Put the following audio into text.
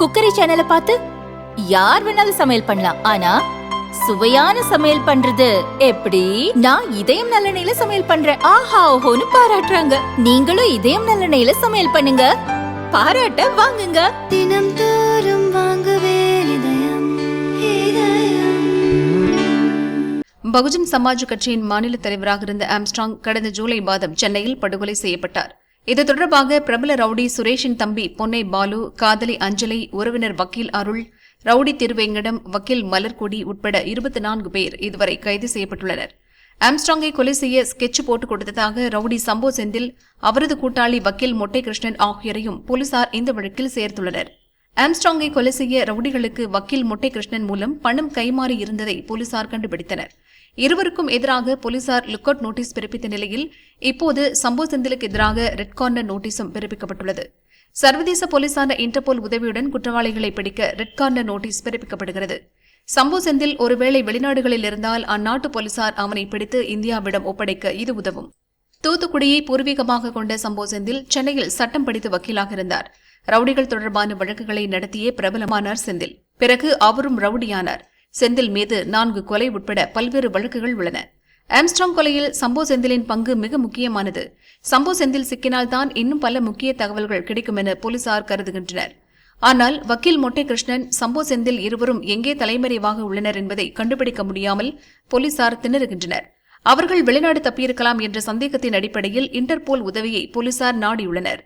Cookery சேனலை பார்த்து யார் வேணாலும் சமையல் பண்ணலாம். ஆனா சுவையான சமையல் பண்றது எப்படி? நான் இதயம் நல்லெண்ணெயில சமையல் பண்றேன். ஆஹா ஓஹோன்னு பாராட்டுறாங்க. நீங்களும் இதயம் நல்லெண்ணெயில சமையல் பண்ணுங்க. பாராட்ட வாங்குங்க. தினம் தோறும் வாங்குவே இதயம் இதயம். பகுஜன் சமாஜ் கட்சியின் மாநில தலைவராக இருந்த ஆம்ஸ்ட்ராங் கடந்த ஜூலை மாதம் சென்னையில் படுகொலை செய்யப்பட்டார். இது தொடர்பாக பிரபல ரவுடி சுரேஷின் தம்பி பொன்னை பாலு காதலி அஞ்சலி உறவினர் வக்கீல் அருள் ரவுடி திருவேங்கடம் வக்கீல் மலர்கொடி உட்பட இருபத்தி நான்கு பேர் இதுவரை கைது செய்யப்பட்டுள்ளனர். ஆம்ஸ்ட்ராங்கை கொலை செய்ய ஸ்கெட்ச் போட்டுக் கொடுத்ததாக ரவுடி சம்போ செந்தில் அவரது கூட்டாளி வக்கீல் மொட்டை கிருஷ்ணன் ஆகியோரையும் போலீசார் இந்த வழக்கில் சேர்த்துள்ளனர். ஆம்ஸ்ட்ராங்கை கொலை செய்ய ரவுடிகளுக்கு வக்கீல் மொட்டை கிருஷ்ணன் மூலம் பணம் கைமாறி இருந்ததை போலீசார் கண்டுபிடித்தனர். இருவருக்கும் எதிராக போலீசார் லுக் அவுட் நோட்டீஸ் பிறப்பித்த நிலையில் இப்போது சம்போ செந்திலுக்கு எதிராக ரெட் கார்னர் நோட்டீஸும் பிறப்பிக்கப்பட்டுள்ளது. சர்வதேச போலீசான இன்டர்போல் உதவியுடன் குற்றவாளிகளை பிடிக்க ரெட் கார்னர் நோட்டீஸ் பிறப்பிக்கப்படுகிறது. சம்போ செந்தில் ஒருவேளை வெளிநாடுகளில் இருந்தால் அந்நாட்டு போலீசார் அவனை பிடித்து இந்தியாவிடம் ஒப்படைக்க இது உதவும். தூத்துக்குடியை பூர்வீகமாக கொண்ட சம்போ செந்தில் சென்னையில் சட்டம் படித்து வக்கீலாக இருந்தார். ரவுடிகள் தொடர்பான வழக்குகளை நடத்திய பிரபலமானார் செந்தில். பிறகு அவரும் ரவுடியானார். செந்தில் மீது நான்கு கொலை உட்பட பல்வேறு வழக்குகள் உள்ளன. ஆம்ஸ்ட்ராங் கொலையில் சம்போ செந்திலின் பங்கு மிக முக்கியமானது. சம்போ செந்தில் சிக்கினால் தான் இன்னும் பல முக்கிய தகவல்கள் கிடைக்கும் என போலீசார் கருதுகின்றனர். ஆனால் வக்கீல் மொட்டை கிருஷ்ணன் சம்போ செந்தில் இருவரும் எங்கே தலைமறைவாக உள்ளனர் என்பதை கண்டுபிடிக்க முடியாமல் போலீசார் திணறுகின்றனர். அவர்கள் வெளிநாடு தப்பியிருக்கலாம் என்ற சந்தேகத்தின் அடிப்படையில் இன்டர்போல் உதவியை போலீசார் நாடியுள்ளனர்.